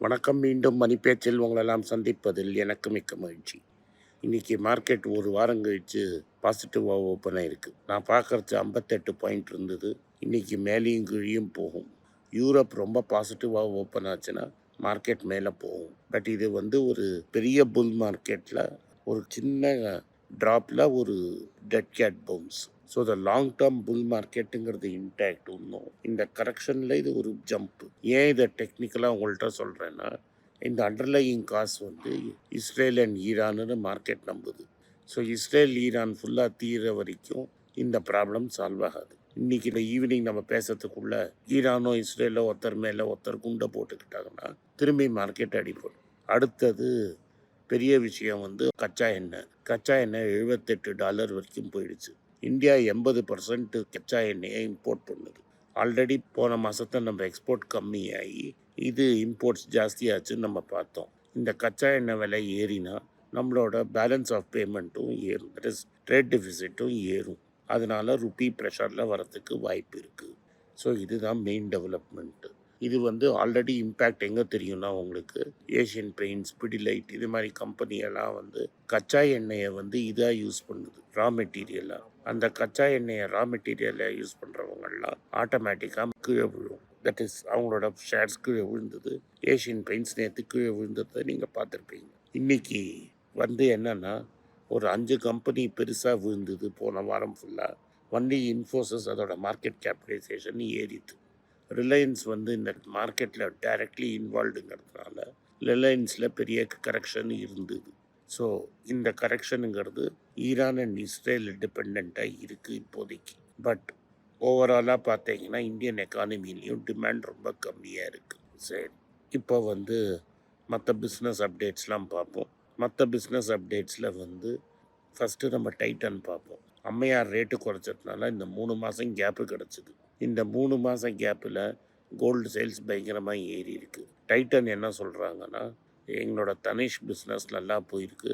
வணக்கம் மீண்டும் மணிப்பேச்சில் உங்களெல்லாம் சந்திப்பதில் எனக்கு மிக்க மகிழ்ச்சி. இன்றைக்கி மார்க்கெட் ஒரு வாரம் கழிச்சு பாசிட்டிவாக ஓப்பன் ஆகிருக்கு நான் பார்க்கறது ஐம்பத்தெட்டு பாயிண்ட் இருந்தது. இன்றைக்கி மேலேயும் கீழியும் போகும். யூரோப் ரொம்ப பாசிட்டிவாக ஓப்பன் ஆச்சுன்னா மார்க்கெட் மேலே போகும். பட் இது வந்து ஒரு பெரிய புல் மார்க்கெட்டில் ஒரு சின்ன ட்ராப்பில் ஒரு dead cat bounce so the long term bull மார்க்கெட்டுங்கிறது intact இன்னும் இந்த கரெக்ஷனில் இது ஒரு ஜம்ப் ஏன் இதை டெக்னிக்கலாக உங்கள்கிட்ட சொல்கிறேன்னா இந்த அண்டர்லையிங் காசு வந்து இஸ்ரேல் அண்ட் ஈரான்னு மார்க்கெட் நம்புது. ஸோ இஸ்ரேல் ஈரான் ஃபுல்லாக தீர வரைக்கும் இந்த ப்ராப்ளம் சால்வ் ஆகாது. இன்றைக்கி இந்த ஈவினிங் நம்ம பேசுறதுக்குள்ளே ஈரானோ இஸ்ரேலோ ஒருத்தர் மேலே ஒருத்தர் குண்டை போட்டுக்கிட்டாங்கன்னா திரும்பி மார்க்கெட் அடிப்படும் அடுத்தது பெரிய விஷயம் வந்து கச்சா எண்ணெய். கச்சா எண்ணெய் எழுபத்தெட்டு டாலர் வரைக்கும் போயிடுச்சு. இந்தியா எண்பது பர்சன்ட்டு கச்சா எண்ணெயை இம்போர்ட் பண்ணுது. ஆல்ரெடி போன மாதத்தை நம்ம எக்ஸ்போர்ட் கம்மியாகி இது இம்போர்ட்ஸ் ஜாஸ்தியாச்சுன்னு நம்ம பார்த்தோம். இந்த கச்சா எண்ணெய் விலை ஏறினா நம்மளோட பேலன்ஸ் ஆஃப் பேமெண்ட்டும் ஏறும். தட் இஸ் ட்ரேட் டெபிசிட்டும் ஏறும். அதனால் ருப்பி ப்ரெஷரில் வரத்துக்கு வாய்ப்பு இருக்குது ஸோ இதுதான் மெயின் டெவலப்மெண்ட்டு இது வந்து ஆல்ரெடி இம்பேக்ட் எங்கே தெரியும்னா உங்களுக்கு ஏஷியன் பெயிண்ட்ஸ் பிடிலைட் இது மாதிரி கம்பெனியெல்லாம் வந்து கச்சா எண்ணெயை வந்து இதாக யூஸ் பண்ணுது. ரா மெட்டீரியலாக அந்த கச்சா எண்ணெயை ரா மெட்டீரியலை யூஸ் பண்ணுறவங்கெல்லாம் ஆட்டோமேட்டிக்காக கீழே விழும். தட் இஸ் அவங்களோட ஷேர்ஸ் கீழே விழுந்தது. ஏஷியன் பெயிண்ட்ஸ் நேற்று கீழே விழுந்ததை நீங்கள் பார்த்துருப்பீங்க. இன்றைக்கி வந்து என்னென்னா ஒரு அஞ்சு கம்பெனி பெருசாக விழுந்தது போன வாரம் ஃபுல்லாக ஒன்லி இன்ஃபோசிஸ் அதோட மார்க்கெட் கேபிட்டலைசேஷன் ஏறிது ரிலையன்ஸ் வந்து இந்த மார்க்கெட்டில் டைரக்ட்லி இன்வால்வ்டுங்கிறதுனால ரிலையன்ஸில் பெரிய கரெக்ஷன் இருந்தது. ஸோ இந்த கரெக்ஷனுங்கிறது ஈரான் அண்ட் இஸ்ரேல் டிபெண்ட்டாக இருக்குது இப்போதைக்கு. பட் ஓவராலாக பார்த்தீங்கன்னா இந்தியன் எக்கானமிலையும் டிமாண்ட் ரொம்ப கம்மியாக இருக்குது சரி. இப்போ வந்து மற்ற பிஸ்னஸ் அப்டேட்ஸ்லாம் பார்ப்போம். மற்ற பிஸ்னஸ் அப்டேட்ஸில் வந்து ஃபஸ்ட்டு நம்ம டைட்டன் பார்ப்போம். அம்மையார் ரேட்டு குறைச்சதுனால இந்த மூணு மாதம் கேப்பு கிடச்சிது. இந்த மூணு மாதம் கேப்பில் கோல்டு சேல்ஸ் பயங்கரமாக ஏறி இருக்குது டைட்டன் என்ன சொல்கிறாங்கன்னா எங்களோட தனிஷ் பிஸ்னஸ் நல்லா போயிருக்கு.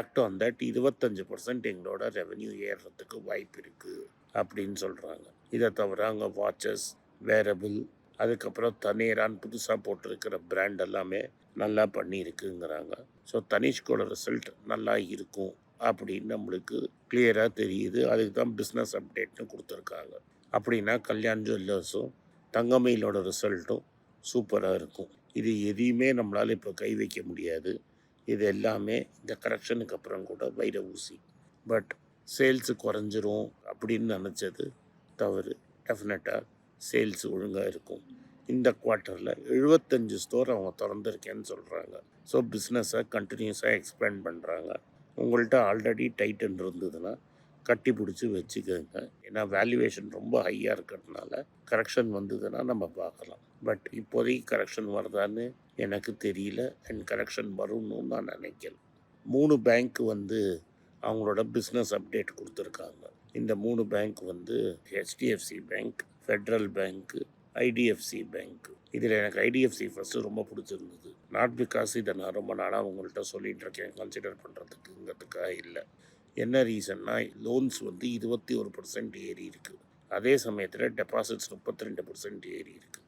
ஆக்ட் ஆன் தட் இருபத்தஞ்சு பர்சன்ட் எங்களோட ரெவன்யூ ஏறுறதுக்கு வாய்ப்பு இருக்குது அப்படின்னு சொல்கிறாங்க இதை தவிர அங்கே வாட்சஸ் வேரபிள் அதுக்கப்புறம் தனேரான் புதுசாக போட்டிருக்கிற பிராண்ட் எல்லாமே நல்லா பண்ணியிருக்குங்கிறாங்க. ஸோ தனிஷ்கோட ரிசல்ட் நல்லா இருக்கும் அப்படின்னு நம்மளுக்கு கிளியராக தெரியுது. அதுக்கு தான் பிஸ்னஸ் அப்டேட்னு கொடுத்துருக்காங்க. அப்படின்னா கல்யாண் ஜுவல்லர்ஸும் தங்கமயிலோட ரிசல்ட்டும் சூப்பராக இருக்கும். இது எதையுமே நம்மளால் இப்போ கை வைக்க முடியாது. இது எல்லாமே இந்த கரெக்ஷனுக்கு அப்புறம் கூட வைர ஊசி. பட் சேல்ஸு குறைஞ்சிரும் அப்படின்னு நினச்சது தவறு. டெஃபினட்டாக சேல்ஸ் ஒழுங்காக இருக்கும். இந்த குவார்ட்டரில் எழுபத்தஞ்சு ஸ்டோர் அவங்க திறந்துருக்கேன்னு சொல்கிறாங்க ஸோ பிஸ்னஸை கண்டினியூஸாக எக்ஸ்பேண்ட் பண்ணுறாங்க உங்கள்கிட்ட ஆல்ரெடி டைட்டன் இருந்ததுன்னா கட்டி பிடிச்சி வச்சுக்கோங்க. ஏன்னா வேல்யூவேஷன் ரொம்ப ஹையாக இருக்கிறதுனால கரெக்ஷன் வந்ததுன்னா நம்ம பார்க்கலாம். பட் இப்போதைக்கு கரெக்ஷன் வருதான்னு எனக்கு தெரியல. அண்ட் கரெக்ஷன் வரும்னு நான் நினைக்கிறேன் மூணு பேங்க் வந்து அவங்களோட பிஸ்னஸ் அப்டேட் கொடுத்துருக்காங்க. இந்த மூணு பேங்க் வந்து HDFC bank federal bank IDFC bank இதில் எனக்கு ஐடிஎஃப்சி ஃபஸ்ட்டு ரொம்ப பிடிச்சிருந்தது. நாட் பிகாஸ் இதை நான் ரொம்ப நாளாக உங்கள்கிட்ட சொல்லிகிட்டு இருக்கேன். கன்சிடர் பண்ணுறதுக்குங்கிறதுக்காக இல்லை. என்ன ரீசன்னா லோன்ஸ் வந்து இருபத்தி ஒரு பர்சன்ட் ஏறி இருக்குது அதே சமயத்தில் டெபாசிட்ஸ் முப்பத்தி ரெண்டு பர்சன்ட் ஏறி இருக்குது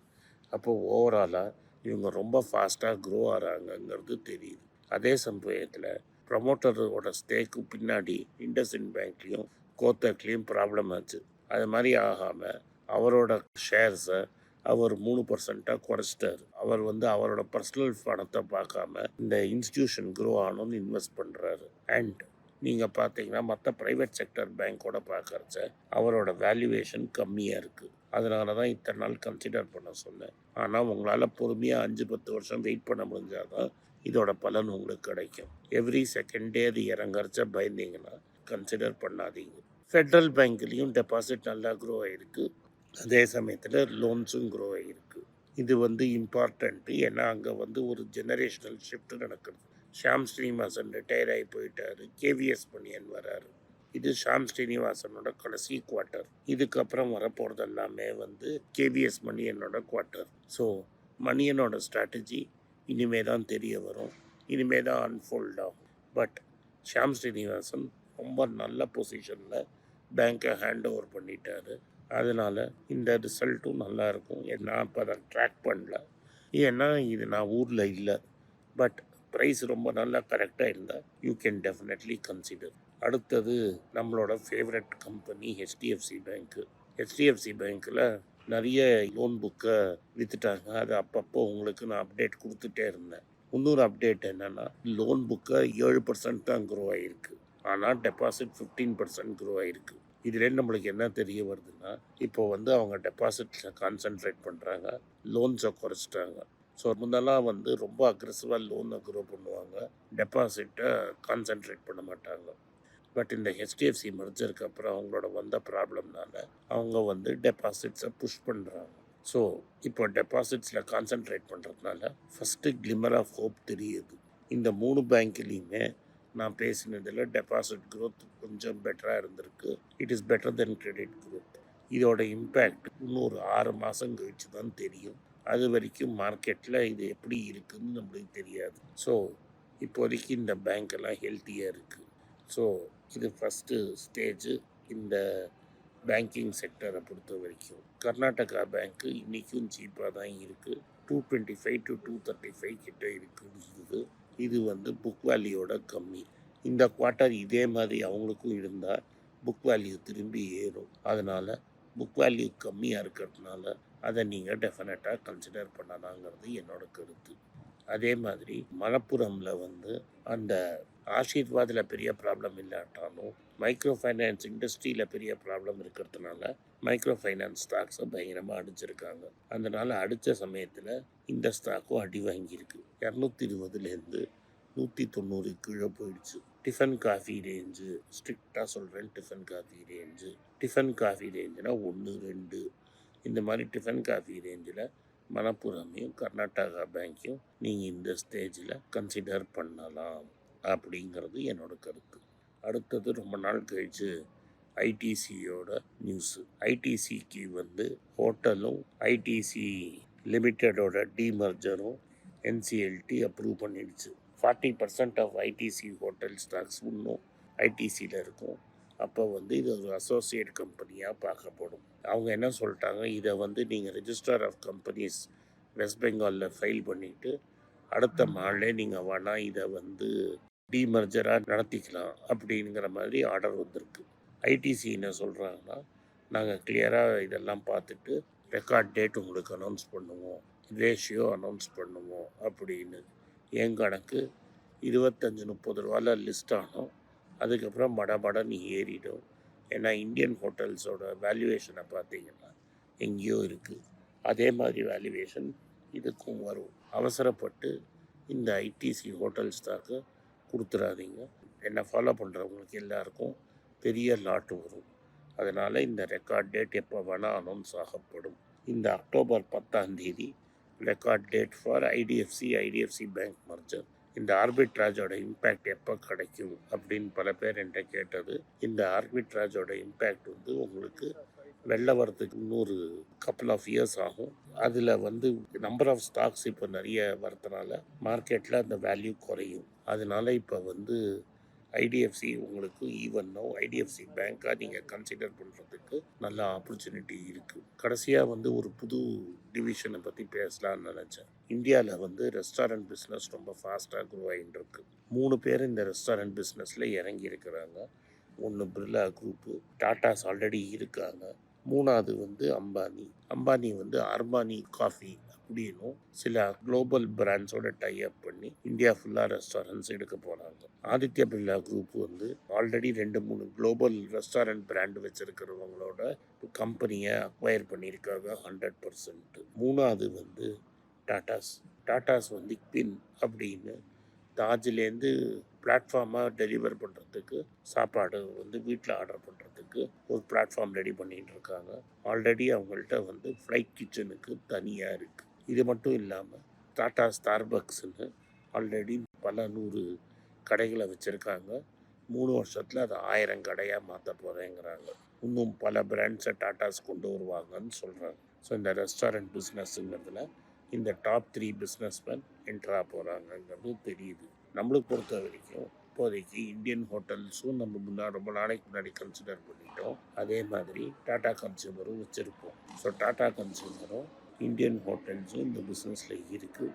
அப்போது ஓவராலாக இவங்க ரொம்ப ஃபாஸ்ட்டாக க்ரோ ஆகிறாங்கங்கிறது தெரியுது. அதே சமயத்தில் ப்ரமோட்டரோட ஸ்டேக்கு பின்னாடி இண்டஸ்இன் பேங்க்லேயும் கோத்தக்லேயும் ப்ராப்ளம் ஆச்சு. அது மாதிரி ஆகாமல் அவரோட ஷேர்ஸை அவர் மூணு பர்சண்ட்டாக குறைச்சிட்டார். அவர் வந்து அவரோட பர்சனல் பணத்தை பார்க்காம இந்த இன்ஸ்டியூஷன் க்ரோ ஆகணும்னு இன்வெஸ்ட் பண்ணுறாரு அண்ட் நீங்கள் பார்த்தீங்கன்னா மற்ற ப்ரைவேட் செக்டர் பேங்க்கோட பார்க்கறச்ச அவரோட வேல்யூவேஷன் கம்மியாக இருக்குது அதனால தான் இத்தனை நாள் கன்சிடர் பண்ண சொன்னேன். ஆனால் உங்களால் பொறுமையாக அஞ்சு பத்து வருஷம் வெயிட் பண்ண முடிஞ்சாதான் இதோட பலன் உங்களுக்கு கிடைக்கும். எவ்ரி செகண்ட் டே அது இறங்கறச்ச பயந்தீங்கன்னா கன்சிடர் பண்ணாதீங்க. ஃபெட்ரல் பேங்க்லேயும் டெபாசிட் நல்லா க்ரோ ஆகிருக்கு அதே சமயத்தில் லோன்ஸும் க்ரோ ஆகிருக்கு இது வந்து இம்பார்ட்டண்ட்டு ஏன்னா அங்கே வந்து ஒரு ஜெனரேஷனல் ஷிஃப்ட் நடக்குது. ஷாம் ஸ்ரீனிவாசன் ரிட்டையர் ஆகி போயிட்டாரு. கேவிஎஸ் மணியன் வராரு. இது ஷாம் ஸ்ரீனிவாசனோட கடைசி குவார்ட்டர் இதுக்கப்புறம் வரப்போகிறது எல்லாமே வந்து கேவிஎஸ் மணியனோட குவார்ட்டர் ஸோ மணியனோட ஸ்ட்ராட்டஜி இனிமே தான் தெரிய வரும். இனிமே தான் அன்ஃபோல்ட் ஆகும். பட் ஷாம் ஸ்ரீனிவாசன் ரொம்ப நல்ல பொசிஷனில் பேங்க்கை ஹேண்ட் ஓவர் பண்ணிட்டாரு. அதனால் இந்த ரிசல்ட்டும் நல்லாயிருக்கும் நான் இப்போ அதை ட்ராக் பண்ணல. ஏன்னா இது நான் ஊரில் இல்லை. பட் ப்ரைஸ் ரொம்ப நல்லா கரெக்டாக இருந்தால் யூ கேன் டெஃபினெட்லி கன்சிடர் அடுத்தது நம்மளோட favourite company HDFC bank HDFC பேங்க்கில் நிறைய லோன் புக்கை விற்றுட்டாங்க அது அப்பப்போ உங்களுக்கு நான் அப்டேட் கொடுத்துட்டே இருந்தேன். இன்னொரு அப்டேட் என்னென்னா லோன் புக்கை ஏழு பர்சன்ட் தான் க்ரோ ஆகிருக்கு ஆனால் டெபாசிட் ஃபிஃப்டீன் பர்சன்ட் க்ரோ ஆகிருக்கு இதுலேருந்து நம்மளுக்கு என்ன தெரிய வருதுன்னா இப்போ வந்து அவங்க டெபாசிட்ஸை கான்சென்ட்ரேட் பண்ணுறாங்க லோன்ஸை குறைச்சிட்டாங்க. ஸோ முன்னெல்லாம் வந்து ரொம்ப அக்ரெசிவாக லோனை க்ரோ பண்ணுவாங்க. டெபாசிட்டை கான்சென்ட்ரேட் பண்ண மாட்டாங்க. பட் இந்த ஹெச்டிஎஃப்சி மர்ஜருக்கு அப்புறம் அவங்களோட வந்த ப்ராப்ளம்னால அவங்க வந்து டெபாசிட்ஸை புஷ் பண்ணுறாங்க ஸோ இப்போ டெபாசிட்ஸில் கான்சென்ட்ரேட் பண்ணுறதுனால ஃபஸ்ட்டு கிளிமர் ஆஃப் ஹோப் தெரியுது. இந்த மூணு பேங்க்லேயுமே நான் பேசினதில் டெபாசிட் க்ரோத் கொஞ்சம் பெட்டராக இருந்திருக்கு. It is better then credit growth இதோட இம்பேக்ட் இன்னொரு ஆறு மாதம் கழிச்சு தான் தெரியும். அது வரைக்கும் மார்க்கெட்டில் இது எப்படி இருக்குதுன்னு நம்மளுக்கு தெரியாது. ஸோ இப்போதைக்கு இந்த பேங்க் எல்லாம் ஹெல்த்தியாக இருக்குது ஸோ இது ஃபஸ்ட்டு ஸ்டேஜு இந்த பேங்கிங் செக்டரை பொறுத்த வரைக்கும். கர்நாடகா பேங்க்கு இன்றைக்கும் சீப்பாக தான் இருக்குது two twenty five to two thirty five கிட்ட இருக்குது இது வந்து புக் வேல்யூவோட கம்மி. இந்த குவார்ட்டர் இதே மாதிரி அவங்களுக்கும் இருந்தால் புக் வேல்யூ திரும்பி ஏறும். அதனால் புக் வேல்யூ கம்மியாக இருக்கிறதுனால அதை நீங்கள் டெஃபினட்டாக கன்சிடர் பண்ணலாங்கிறது என்னோட கருத்து. அதே மாதிரி மலப்புரமில் வந்து அந்த ஆசீர்வாதில் பெரிய ப்ராப்ளம் இல்லாட்டாலும் மைக்ரோ ஃபைனான்ஸ் இண்டஸ்ட்ரியில் பெரிய ப்ராப்ளம் இருக்கிறதுனால மைக்ரோ ஃபைனான்ஸ் ஸ்டாக்ஸை பயங்கரமாக அடிச்சிருக்காங்க. அதனால் அடித்த சமயத்தில் இந்த ஸ்டாக்கும் அடி வாங்கியிருக்கு. இரநூத்தி இருபதுலேருந்து நூற்றி தொண்ணூறு கீழே போயிடுச்சு. டிஃபன் காஃபி ரேஞ்சு ஸ்ட்ரிக்டாக சொல்கிறேன் tiffin coffee range tiffin coffee ரேஞ்சுனா ஒன்று ரெண்டு இந்த மாதிரி டிஃபன் காஃபி ரேஞ்சில் மணப்புரமையும் கர்நாடகா பேங்க்கையும் நீங்கள் இந்த ஸ்டேஜில் கன்சிடர் பண்ணலாம் அப்படிங்கிறது என்னோட கருத்து. அடுத்தது ரொம்ப நாள் கழிச்சு ஐடிசியோட நியூஸு ஐடிசிக்கு வந்து ஹோட்டலும் ஐடிசி லிமிட்டடோட டிமர்ஜரும் என்சிஎல்டி அப்ரூவ் பண்ணிடுச்சு. Forty percent of ITC hotel stocks இன்னும் ஐடிசியில் இருக்கும். அப்போ வந்து இது ஒரு அசோசியேட் கம்பெனியாக பார்க்கப்படும். அவங்க என்ன சொல்லிட்டாங்க? இதை வந்து நீங்கள் ரெஜிஸ்டர் ஆஃப் கம்பெனிஸ் வெஸ்ட் பெங்காலில் ஃபைல் பண்ணிவிட்டு அடுத்த நாள்லே நீங்கள் வேணால் இதை வந்து டிமர்ஜராக நடத்திக்கலாம் அப்படிங்கிற மாதிரி ஆர்டர் வந்திருக்கு. ஐடிசி என்ன சொல்கிறாங்கன்னா நாங்கள் கிளியராக இதெல்லாம் பார்த்துட்டு ரெக்கார்ட் டேட் உங்களுக்கு அனௌன்ஸ் பண்ணுவோம். ரேஷியோ அனௌன்ஸ் பண்ணுவோம் அப்படின்னு. என் கணக்கு இருபத்தஞ்சி முப்பது ரூபாவில் லிஸ்ட் ஆனோம். அதுக்கப்புறம் மடமடன்னு ஏறிடும் ஏன்னா இந்தியன் ஹோட்டல்ஸோட வேல்யூவேஷனை பார்த்தீங்கன்னா எங்கேயோ இருக்குது அதே மாதிரி வேல்யூவேஷன் இதுக்கும் வரும். அவசரப்பட்டு இந்த ஐடிசி ஹோட்டல்ஸ் தாக்க கொடுத்துடாதீங்க என்னை ஃபாலோ பண்ணுறவங்களுக்கு எல்லாருக்கும் பெரிய லாட்டு வரும். அதனால் இந்த ரெக்கார்ட் டேட் எப்போ வேணால் அனௌன்ஸ் ஆகப்படும். இந்த அக்டோபர் பத்தாம் தேதி record date for IDFC IDFC bank merger இந்த ஆர்பிட்ராஜோட இம்பேக்ட் எப்போ கிடைக்கும் அப்படின்னு பல பேர் என்கிட்ட கேட்டது. இந்த ஆர்பிட்ராஜோட இம்பேக்ட் வந்து உங்களுக்கு வெளில வரதுக்கு இன்னொரு கப்புள் ஆஃப் இயர்ஸ் ஆகும். அதில் வந்து நம்பர் ஆஃப் ஸ்டாக்ஸ் இப்போ நிறைய வரதுனால மார்க்கெட்டில் அந்த வேல்யூ குறையும். அதனால இப்போ வந்து ஐடிஎஃப்சி உங்களுக்கு ஈவன்னோ ஐடிஎஃப்சி பேங்க்காக நீங்கள் கன்சிடர் பண்ணுறதுக்கு நல்ல ஆப்பர்ச்சுனிட்டி இருக்குது கடைசியாக வந்து ஒரு புது டிவிஷனை பற்றி பேசலாம்னு நினச்சேன். இந்தியாவில் வந்து ரெஸ்டாரண்ட் பிஸ்னஸ் ரொம்ப ஃபாஸ்ட்டாக க்ரோ ஆகிட்டு இருக்கு மூணு பேர் இந்த ரெஸ்டாரண்ட் பிஸ்னஸில் இறங்கி இருக்கிறாங்க. ஒன்று பிர்லா குரூப்பு டாட்டாஸ் ஆல்ரெடி இருக்காங்க. மூணாவது வந்து அம்பானி. அம்பானி வந்து அர்பானி காஃபி அப்படின்னும் சில குளோபல் பிராண்ட்ஸோட டை அப் பண்ணி இந்தியா ஃபுல்லாக ரெஸ்டாரண்ட்ஸ் எடுக்க போகிறாங்க ஆதித்ய பிர்லா குரூப் வந்து ஆல்ரெடி ரெண்டு மூணு குளோபல் ரெஸ்டாரண்ட் பிராண்ட் வச்சுருக்கிறவங்களோட கம்பெனியை அக்வயர் பண்ணியிருக்காங்க ஹண்ட்ரட் பர்சன்ட் மூணாவது வந்து டாட்டாஸ் டாட்டாஸ் வந்து பின் அப்படின்னு தாஜ்லேருந்து பிளாட்ஃபார்மாக டெலிவர் பண்ணுறதுக்கு சாப்பாடு வந்து வீட்டில் ஆர்டர் பண்ணுறதுக்கு ஒரு பிளாட்ஃபார்ம் ரெடி பண்ணிகிட்டு இருக்காங்க. ஆல்ரெடி அவங்கள்ட்ட வந்து ஃப்ளைட் கிச்சனுக்கு தனியாக இருக்குது இது மட்டும் இல்லாமல் டாட்டா ஸ்டார்பக்ஸ்னு ஆல்ரெடி பல நூறு கடைகளை வச்சுருக்காங்க. மூணு வருஷத்தில் அதை ஆயிரம் கடையாக மாற்ற போகிறேங்கிறாங்க இன்னும் பல பிராண்ட்ஸை டாட்டாஸ் கொண்டு வருவாங்கன்னு சொல்கிறாங்க ஸோ இந்த ரெஸ்டாரண்ட் பிஸ்னஸ்ங்கிறதுல இந்த டாப் த்ரீ பிஸ்னஸ்மேன் என்ட்ரா போகிறாங்கங்கிறது தெரியுது. நம்மளுக்கு பொறுத்த வரைக்கும் இப்போதைக்கு இந்தியன் ஹோட்டல்ஸும் நம்ம முன்னாடி ரொம்ப நாளைக்கு முன்னாடி கன்சிடர் பண்ணிட்டோம். அதே மாதிரி டாடா கன்சியூமரும் வச்சுருப்போம். ஸோ டாடா கன்சியூமரும் இந்தியன் ஹோட்டல்ஸும் இந்த பிஸ்னஸில் இருக்குது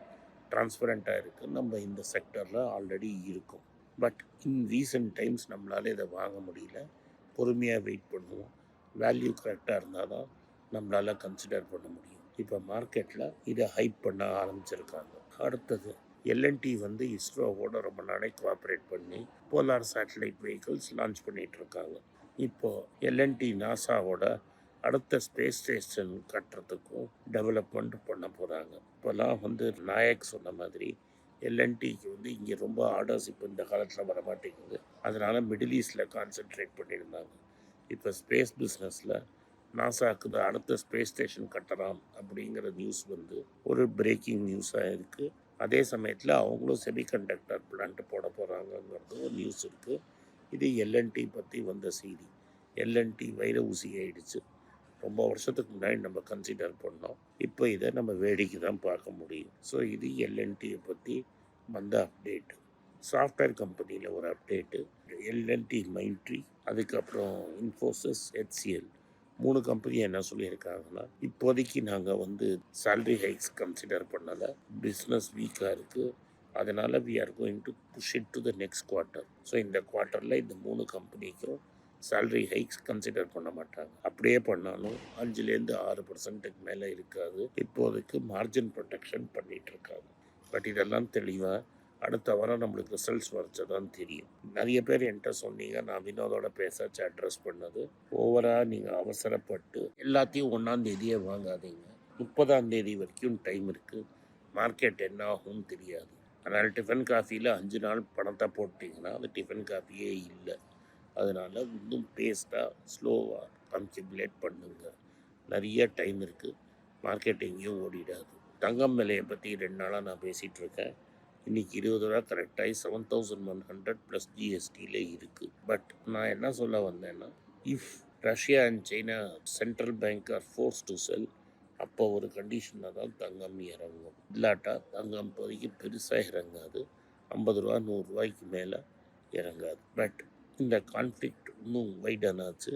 டிரான்ஸ்பரண்ட்டாக இருக்குது நம்ம இந்த செக்டரில் ஆல்ரெடி இருக்கும். பட் இன் ரீசன்ட் டைம்ஸ் நம்மளால் இதை வாங்க முடியல. பொறுமையாக வெயிட் பண்ணுவோம். வேல்யூ கரெக்டாக இருந்தால் தான் நம்மளால் கன்சிடர் பண்ண முடியும். இப்போ மார்க்கெட்டில் இதை ஹைப் பண்ண ஆரம்பிச்சிருக்காங்க. அடுத்தது எல்என்டி வந்து இஸ்ரோவோட ரொம்ப நாளைக்கு கோஆப்ரேட் பண்ணி போலார் சேட்டலைட் வெஹிக்கிள்ஸ் லான்ச் பண்ணிகிட்ருக்காங்க இப்போது எல்என்டி நாசாவோட அடுத்த ஸ்பேஸ் ஸ்டேஷன் கட்டுறதுக்கும் டெவலப்மெண்ட் பண்ண போகிறாங்க இப்போல்லாம் வந்து நாயக் சொன்ன மாதிரி எல்என்டிக்கு வந்து இங்கே ரொம்ப ஆர்டர்ஸ் இப்போ இந்த காலத்தில் வர மாட்டேங்குது. அதனால் மிடில் ஈஸ்டில் கான்சென்ட்ரேட் பண்ணியிருந்தாங்க. இப்போ ஸ்பேஸ் பிஸ்னஸில் நாசாக்கு அடுத்த ஸ்பேஸ் ஸ்டேஷன் கட்டலாம் அப்படிங்கிற நியூஸ் வந்து ஒரு பிரேக்கிங் நியூஸாக இருக்குது அதே சமயத்தில் அவங்களும் செமிகண்டக்டர் பிளான்ட் போட போகிறாங்கங்கிறது ஒரு நியூஸ் இருக்குது இது எல்என்டி பற்றி வந்த செய்தி. எல்என்டி வைர ஊசி ஆயிடுச்சு. ரொம்ப வருஷத்துக்கு முன்னாடி நம்ம கன்சிடர் பண்ணோம். இப்போ இதை நம்ம வேடிக்கை தான் பார்க்க முடியும். ஸோ இது எல்என்டியை பற்றி வந்த அப்டேட்டு சாஃப்ட்வேர் கம்பெனியில் ஒரு அப்டேட்டு எல்என்டி மைண்ட்ரி அதுக்கப்புறம் இன்ஃபோசிஸ் ஹெச்சிஎல் மூணு கம்பெனி என்ன சொல்லியிருக்காங்கன்னா இப்போதைக்கு நாங்கள் வந்து சேல்ரி ஹைக்ஸ் கன்சிடர் பண்ணலை. பிஸ்னஸ் வீக்காக இருக்குது அதனால் we are going to push it to the next quarter so இந்த குவார்ட்டரில் இந்த மூணு கம்பெனிக்கும் சேல்ரி ஹைக்ஸ் கன்சிடர் பண்ண மாட்டாங்க. அப்படியே பண்ணாலும் அஞ்சுலேருந்து ஆறு பர்சன்ட்டுக்கு மேலே இருக்காது. இப்போதைக்கு மார்ஜின் ப்ரொடெக்ஷன் பண்ணிகிட்டு இருக்காங்க. பட் இதெல்லாம் தெளிவாக அடுத்த வாரம் நம்மளுக்கு ரிசல்ட்ஸ் வரைச்சா தான் தெரியும். நிறைய பேர் என்கிட்ட சொன்னீங்க. நான் வினோதோட பேசாச்சு அட்ரஸ் பண்ணது. ஓவராக நீங்கள் அவசரப்பட்டு எல்லாத்தையும் ஒன்றாந்தேதியே வாங்காதீங்க. முப்பதாம் தேதி வரைக்கும் டைம் இருக்குது மார்க்கெட் என்ன ஆகும்னு தெரியாது. அதனால் டிஃபன் காஃபியில் அஞ்சு நாள் பணத்தை போட்டிங்கன்னா அது டிஃபன் காஃபியே இல்லை. அதனால் இன்னும் பேஸ்ட்டாக ஸ்லோவாக கன்சிபுலேட் பண்ணுங்க. நிறைய டைம் இருக்குது மார்க்கெட் எங்கேயும் ஓடிடாது. தங்கம் விலையை பற்றி ரெண்டு நாளாக நான் பேசிகிட்ருக்கேன் இன்றைக்கி இருபது ரூபா கரெக்டாகி seven thousand one hundred plus ஜிஎஸ்டியில் இருக்குது பட் நான் என்ன சொல்ல வந்தேன்னா if Russia and China central bank are force to sell அப்போ ஒரு கண்டிஷனில் தான் தங்கம் இறங்கும். இல்லாட்டா தங்கம் இப்போதைக்கு பெருசாக இறங்காது. ஐம்பது ரூபா நூறுரூவாய்க்கு மேலே இறங்காது. பட் இந்த கான்ஃப்ளிக்ட் இன்னும் வைடனாச்சு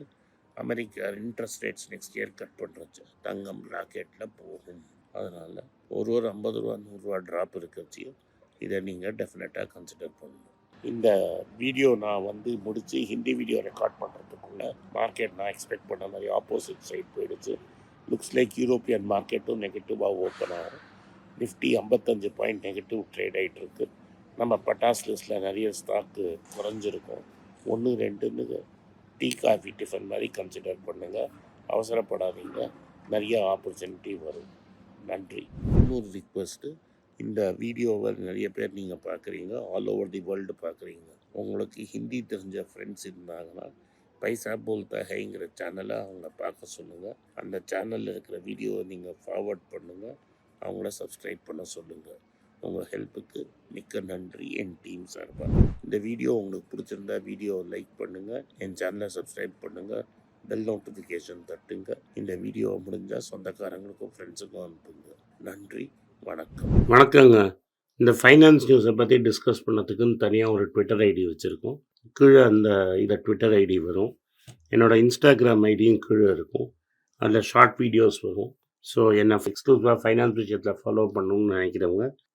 America interest rates next year cut பண்ணுறச்சு தங்கம் ராக்கெட்டில் போகும். அதனால் ஒரு ஒரு ஐம்பது ரூபா நூறுரூவா ட்ராப் இருக்கச்சியும் இதை நீங்கள் டெஃபினட்டாக கன்சிடர் பண்ணணும். இந்த வீடியோ நான் வந்து முடித்து ஹிந்தி வீடியோ ரெக்கார்ட் பண்ணுறதுக்குள்ளே மார்க்கெட் நான் எக்ஸ்பெக்ட் பண்ண மாதிரி ஆப்போசிட் சைட் போயிடுச்சு. லுக்ஸ் லைக் யூரோப்பியன் மார்க்கெட்டும் நெகட்டிவாக ஓப்பன் ஆகும். நிஃப்டி ஐம்பத்தஞ்சு பாயிண்ட் நெகட்டிவ் ட்ரேட் ஆகிட்டு இருக்கு. நம்ம பட்டாஸ் லிஸ்ட்டில் நிறைய ஸ்டாக்கு குறைஞ்சிருக்கும். ஒன்று ரெண்டுன்னு டீ காஃபி டிஃபன் மாதிரி கன்சிடர் பண்ணுங்கள் அவசரப்படாதீங்க. நிறைய ஆப்பர்ச்சுனிட்டி வரும். நன்றி. இன்னொரு ரிக்வெஸ்ட்டு இந்த வீடியோவை நிறைய பேர் நீங்கள் பார்க்குறீங்க ஆல் ஓவர் தி வேர்ல்டு பார்க்குறீங்க உங்களுக்கு ஹிந்தி தெரிஞ்ச ஃப்ரெண்ட்ஸ் இருந்தாங்கன்னா பைசா போல்தா ஹைங்கிற சேனலை அவங்க பார்க்க சொல்லுங்கள் அந்த சேனலில் இருக்கிற வீடியோவை நீங்கள் ஃபார்வர்ட் பண்ணுங்கள் அவங்கள சப்ஸ்கிரைப் பண்ண சொல்லுங்கள் உங்கள் ஹெல்ப்புக்கு மிக்க நன்றி என் டீம் சார்பாக இந்த வீடியோ உங்களுக்கு பிடிச்சிருந்தா வீடியோவை லைக் பண்ணுங்கள் என் சேனலை சப்ஸ்கிரைப் பண்ணுங்கள் பெல் நோட்டிஃபிகேஷன் தட்டுங்க. இந்த வீடியோவை முடிஞ்சால் சொந்தக்காரங்களுக்கும் ஃப்ரெண்ட்ஸுக்கும் அனுப்புங்க. நன்றி வணக்கம். வணக்கங்க. இந்த ஃபைனான்ஸ் நியூஸை பற்றி டிஸ்கஸ் பண்ணதுக்குன்னு தனியாக ஒரு ட்விட்டர் ஐடி வச்சுருக்கோம். கீழே அந்த இதை ட்விட்டர் ஐடி வரும். என்னோடய இன்ஸ்டாகிராம் ஐடியும் கீழே இருக்கும். அதில் ஷார்ட் வீடியோஸ் வரும். ஸோ என்னை எக்ஸ்க்ளூசிவாக ஃபைனான்ஸ் விஷயத்தில் ஃபாலோ பண்ணணும்னு நினைக்கிறவங்க